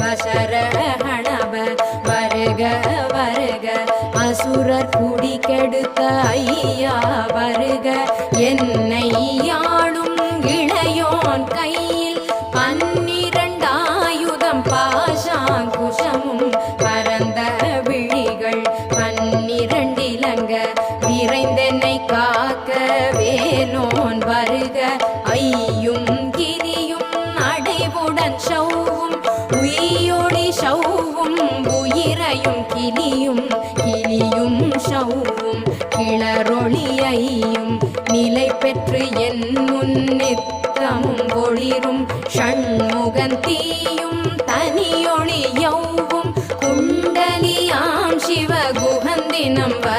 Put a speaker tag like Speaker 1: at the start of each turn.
Speaker 1: வசரஹணப வருக வருக. அசுரர் குடி கெடுத்த ஐயா வருக. என்னை யாழும் இளையோன் கையில் பன்னிரண்டாயுதம் பாஷாங்குஷமும் பரந்த விழிகள் பன்னிரண்டிலங்க. விரைந்தென்னை காக்க வேலோன் வருக. ஐயும் கிரியும் அடைவுடன் சௌ உயியோடி ஷவ்வும் உயிரையும் கிளியும் கிளியும் ஷவ்வும் கிளரொளியையும் நிலை பெற்று என் முன்னித்தமும் ஒளிரும் ஷண்முகன் தீயும் தனியொளி யௌவும் குண்டலியாம் சிவகுகந்தினம் வர